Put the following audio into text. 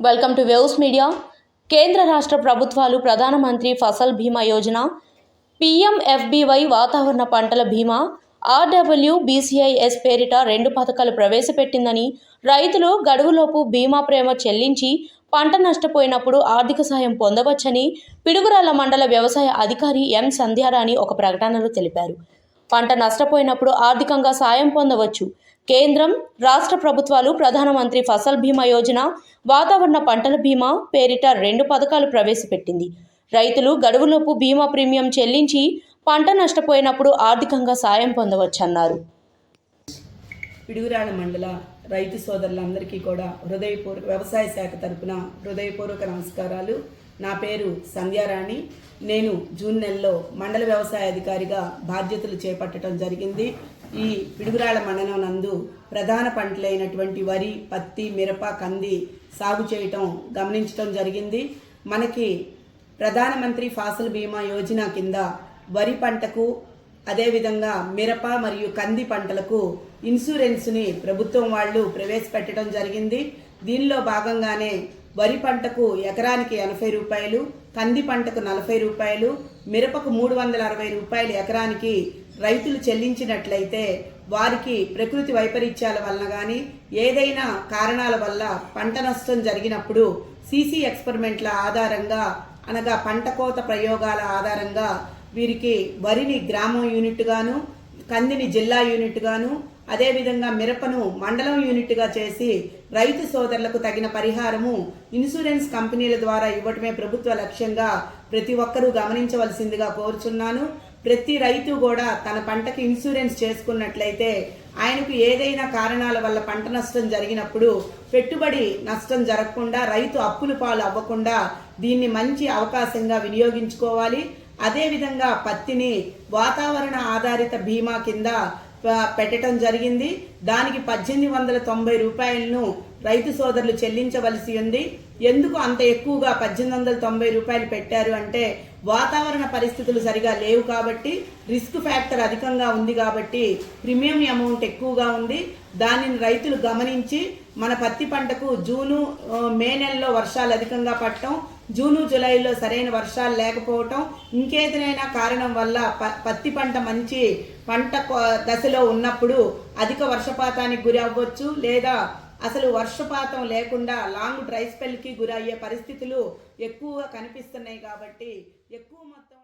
Welcome to waves media కేంద్ర రాష్ట్ర ప్రభుత్వాలు ప్రధానమంత్రి ఫసల్ బీమా యోజన పిఎంఎఫ్బివై వాతావరణ పంటల బీమా ఆర్డబ్ల్యూ బీసీఐఎస్ పేరిట రెండు పథకాలు ప్రవేశపెట్టిందని రైతులు గడువులోపు బీమా ప్రేమ చెల్లించి పంట నష్టపోయినప్పుడు ఆర్థిక సాయం పొందవచ్చని పిడుగురాళ్ళ మండల వ్యవసాయ అధికారి ఎం సంధ్యారాణి ఒక ప్రకటనలో తెలిపారు. పంట నష్టపోయినప్పుడు ఆర్థికంగా సాయం పొందవచ్చు. కేంద్రం రాష్ట్ర ప్రభుత్వాలు ప్రధానమంత్రి ఫసల్ బీమా యోజన వాతావరణ పంటల బీమా పేరిట రెండు పథకాలు ప్రవేశపెట్టింది. రైతులు గడువులోపు బీమా ప్రీమియం చెల్లించి పంట నష్టపోయినప్పుడు ఆర్థికంగా సాయం పొందవచ్చన్నారు. పిడుగురాణ మండల రైతు సోదరులందరికీ కూడా హృదయపూర్వక వ్యవసాయ శాఖ తరపున హృదయపూర్వక నమస్కారాలు. నా పేరు సంధ్యారాణి. నేను జూన్ నెలలో మండల వ్యవసాయ అధికారిగా బాధ్యతలు చేపట్టడం జరిగింది. ఈ పిడుగురాళ్ళ మండలం నందు ప్రధాన పంటలైనటువంటి వరి పత్తి మిరప కంది సాగు చేయటం గమనించడం జరిగింది. మనకి ప్రధానమంత్రి ఫాసల్ బీమా యోజన కింద వరి పంటకు అదేవిధంగా మిరప మరియు కంది పంటలకు ఇన్సూరెన్స్ని ప్రభుత్వం వాళ్ళు ప్రవేశపెట్టడం జరిగింది. దీనిలో భాగంగానే వరి పంటకు ఎకరానికి ఎనభై రూపాయలు కంది పంటకు నలభై రూపాయలు మిరపకు మూడు వందల అరవై రూపాయలు ఎకరానికి రైతులు చెల్లించినట్లయితే వారికి ప్రకృతి వైపరీత్యాల వలన కానీ ఏదైనా కారణాల వల్ల పంట నష్టం జరిగినప్పుడు సీసీ ఎక్స్పెరిమెంట్ల ఆధారంగా అనగా పంట కోత ప్రయోగాల ఆధారంగా వీరికి వరిని గ్రామం యూనిట్గాను కందిని జిల్లా యూనిట్గాను అదేవిధంగా మిరపను మండలం యూనిట్గా చేసి రైతు సోదరులకు తగిన పరిహారము ఇన్సూరెన్స్ కంపెనీల ద్వారా ఇవ్వటమే ప్రభుత్వ లక్ష్యంగా ప్రతి ఒక్కరూ గమనించవలసిందిగా కోరుచున్నాను. ప్రతి రైతు కూడా తన పంటకి ఇన్సూరెన్స్ చేసుకున్నట్లయితే ఆయనకు ఏదైనా కారణాల వల్ల పంట నష్టం జరిగినప్పుడు పెట్టుబడి నష్టం జరగకుండా రైతు అప్పులు పాలు అవ్వకుండా దీన్ని మంచి అవకాశంగా వినియోగించుకోవాలి. అదేవిధంగా పత్తిని వాతావరణ ఆధారిత బీమా కింద ప- పెట్టడం జరిగింది. దానికి పద్దెనిమిది వందల తొంభై రూపాయలను రైతు సోదరులు చెల్లించవలసి ఉంది. ఎందుకు అంత ఎక్కువగా పద్దెనిమిది వందల తొంభై రూపాయలు పెట్టారు అంటే వాతావరణ పరిస్థితులు సరిగా లేవు కాబట్టి రిస్క్ ఫ్యాక్టర్ అధికంగా ఉంది కాబట్టి ప్రీమియం అమౌంట్ ఎక్కువగా ఉంది. దానిని రైతులు గమనించి మన పత్తి పంటకు జూను మే నెలలో వర్షాలు అధికంగా పడటం జూను జూలైలో సరైన వర్షాలు లేకపోవటం ఇంకేదైనా కారణం వల్ల ప- పత్తి పంట మంచి పంట దశలో ఉన్నప్పుడు అధిక వర్షపాతానికి గురి అవ్వచ్చు లేదా అసలు వర్షపాతం లేకుండా లాంగ్ డ్రై స్పెల్కి గురయ్యే పరిస్థితులు ఎక్కువగా కనిపిస్తున్నాయి కాబట్టి ఎక్కువ మొత్తం